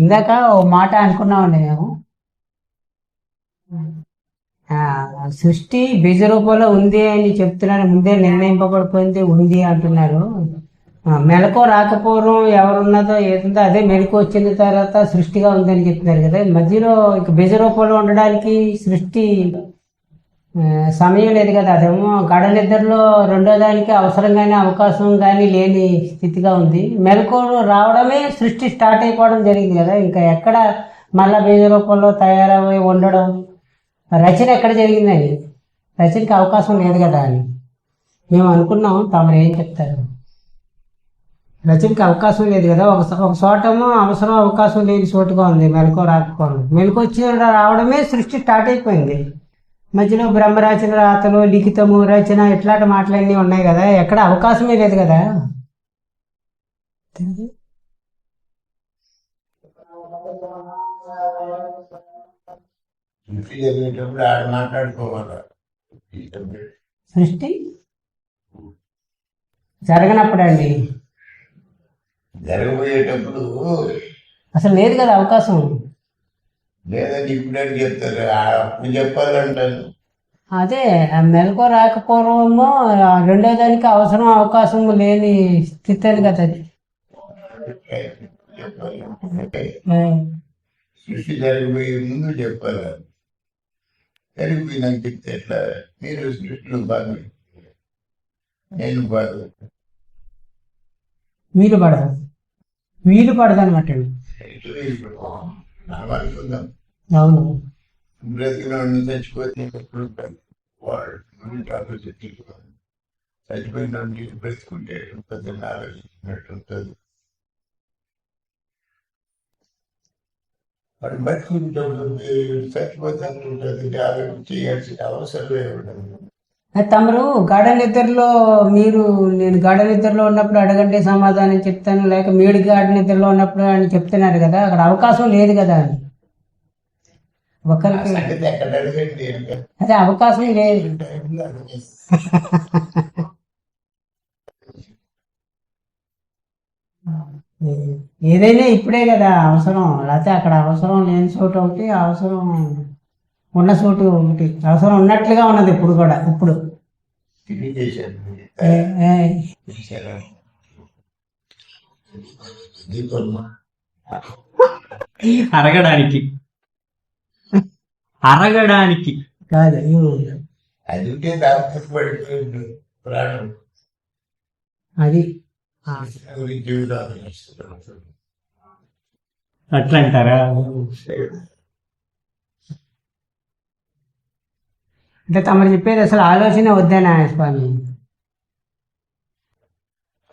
ఇందాక ఓ మాట అనుకున్నామండి మేము ఆ, సృష్టి బీజ రూపంలో ఉంది అని చెప్తున్నారు ముందే నిర్ణయింపబడిపోయింది ఉంది అంటున్నారు. మెలకు రాకపోవడం ఎవరున్నదో ఏదుందో అదే మెలకు వచ్చిన తర్వాత సృష్టిగా ఉందని చెప్తున్నారు కదా. మధ్యలో ఇక బీజ రూపంలో ఉండడానికి సృష్టి సమయం లేదు కదా. అదేమో గడ నిద్రలో రెండో దానికి అవసరం కానీ అవకాశం కానీ లేని స్థితిగా ఉంది. మెలకు రావడమే సృష్టి స్టార్ట్ అయిపోవడం జరిగింది కదా. ఇంకా ఎక్కడ మళ్ళా బీజ రూపంలో తయారై ఉండడం? రచన ఎక్కడ జరిగిందని రచనకి అవకాశం లేదు కదా అని మేము అనుకున్నాం. తమరు ఏం చెప్తారు? రచనకి అవకాశం లేదు కదా. ఒక ఒక చోటమో అవసరం అవకాశం లేని చోటుగా ఉంది. మెలకు రాకపోవడం. మెలకు వచ్చి రావడమే సృష్టి స్టార్ట్ అయిపోయింది. మధ్యలో బ్రహ్మరచన రాతలు లిఖితము రచన ఇట్లాంటి మాటలన్నీ ఉన్నాయి కదా. ఎక్కడ అవకాశమే లేదు కదా? సృష్టి? జరగనప్పుడండి. జరగబోయేటప్పుడు అసలు లేదు కదా అవకాశం. లేదని ఇప్పుడే చెప్తారు అప్పుడు చెప్పాలంటాను అదే మెలకు రాకపోవడమో రెండో దానికి అవసరం అవకాశం లేని స్థితి అని కదా అది. సృష్టి జరిగిపోయే ముందు చెప్పాలి జరిగిపోయినాక చెప్తే ఎట్లా? మీరు సృష్టిలో భాగం. నేను భాగం. వీలు పడదు. వీలు పడదు అనమాట అవును. చచ్చిపోతే ఎప్పుడు వాడు బ్రతుకుంటే పెద్ద ఆలోచించినట్టు ఉంటుంది. వాడు బతుకుంటే చచ్చిపోతే ఉంటుంది. ఆలోచన చేయాల్సిన అవసరమే ఉండదు తమరు గాఢ నిద్రలో మీరు నేను గాఢ నిద్రలో ఉన్నప్పుడు అడగండి సమాధానం చెప్తాను లేక మీరు గాఢ నిద్రలో ఉన్నప్పుడు అని చెప్తున్నారు కదా అక్కడ అవకాశం లేదు కదా అని. ఒకరికి అదే అవకాశం లేదు. ఏదైనా ఇప్పుడే కదా అవసరం. లేకపోతే అక్కడ అవసరం లేని చోటు ఒకటి అవసరం ఉన్న చోటు ఒకటి. అవసరం ఉన్నట్లుగా ఉన్నది ఇప్పుడు కూడా ఇప్పుడు. అరగడానికి అరగడానికి. కాదు ఉమ్. అది ఉంటే దాపత్ర పడిపోయింది ప్రాణం. అది? ఆ, గురించి కూడా ఆలోచిస్తున్నాను. అట్లా అంటారా అంటే తమరు చెప్పేది అసలు ఆలోచన వద్దేనా స్వామి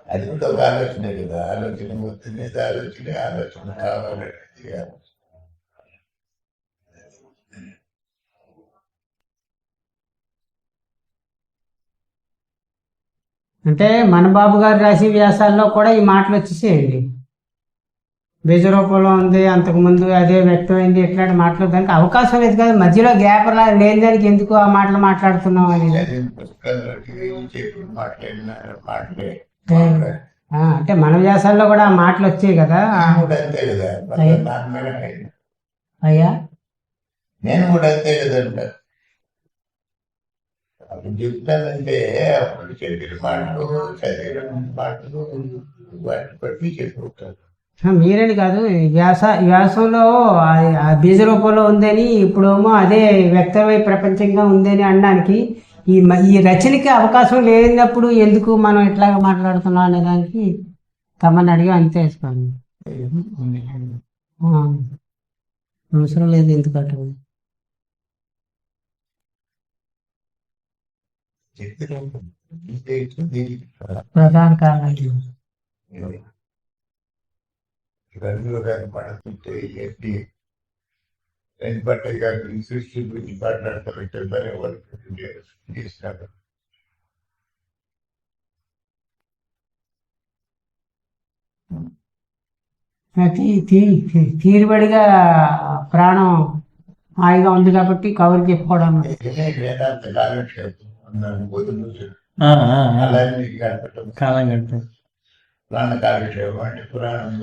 అది కూడా ఒక ఆలోచనే కదా. ఆలోచన వస్తుంది ఆలోచన ఆలోచన కావాలి. అంటే మన బాబు గారు రాసే వ్యాసాల్లో కూడా ఈ మాటలు వచ్చేసేయండి. బీజ రూపంలో ఉంది అంతకుముందు అదే వ్యక్తమైంది ఇట్లాంటి మాటలు దానికి అవకాశం లేదు కదా. మధ్యలో గ్యాప్ లా లేని దానికి ఎందుకు ఆ మాటలు మాట్లాడుతున్నాం అని. అంటే మన వ్యాసాల్లో కూడా ఆ మాటలు వచ్చాయి కదా. అయ్యా. నేను కూడా అంతే కదంట అప్పుడు చెప్తానంటే అప్పుడు చెప్పిన మాటలు చదివిన మాటలు వాటి బట్టి చెప్పుకుంటాను ఆ, మీరని కాదు వ్యాస వ్యాసంలో ఆ- బీజ రూపంలో ఉందని ఇప్పుడేమో అదే వ్యక్తమై ప్రపంచంగా ఉందని అనడానికి ఈ ఈ రచనకి అవకాశం లేనప్పుడు ఎందుకు మనం ఇట్లాగా మాట్లాడుతున్నాం అనే దానికి తమని అడిగి అంతే వేసుకోండి అవసరం లేదు ఎందుకు అటు ప్రధాన కారణాలు రంగులు కానీ పడుతుంటే కానీ సృష్టి గురించి వాళ్ళు తీరుబడిగా ప్రాణం హాయిగా ఉంది కాబట్టి కవర్ చెప్పుకోవడం వేదాంత కాలక్షేపం. కాలం గడిపే ప్రాణ కాలక్షేపం అంటే పురాణం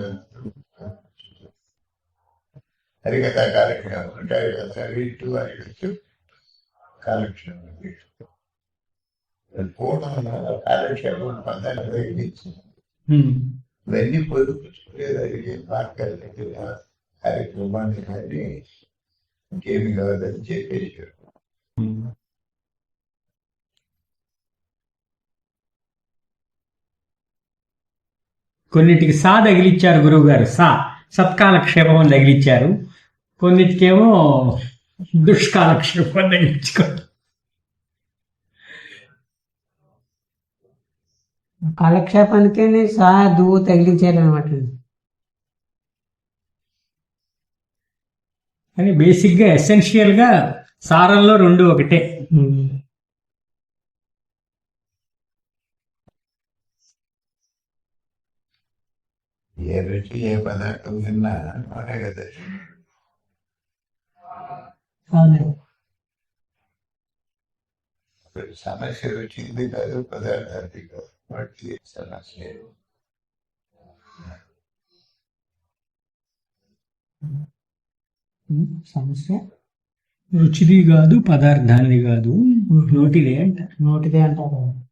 హరికథ కాలక్షేమం అంటే హరికథ వీటి వారికి కాలక్షేమం పూర్ణ కాలక్షేమం పదాన్ని ఉమ్. ఇవన్నీ పొదుపుచ్చుకునేదానికి మార్గాలు కార్యక్రమాన్ని కానీ ఇంకేమి కాదని చెప్పేసి కొన్నిటికి సా తగిలిచ్చారు గురువు గారు సా సత్కాలక్షేపం అని తగిలిచ్చారు. కొన్నిటికేమో దుష్కాలక్షేపం అని తగిలించుకో కాలక్షేపానికి సా దువ్వు తగిలించారు అనమాట కానీ బేసిక్గా ఎసెన్షియల్గా సారంలో రెండు ఒకటే. ఏ రుచి ఏ పదార్థం తిన్నా అనే కదా. సమస్య వచ్చింది కాదు పదార్థానికి కాదు. వాటి సమస్య సమస్య. రుచిది కాదు పదార్థాన్ని కాదు. నోటిదే అంట నోటిదే అంటారు.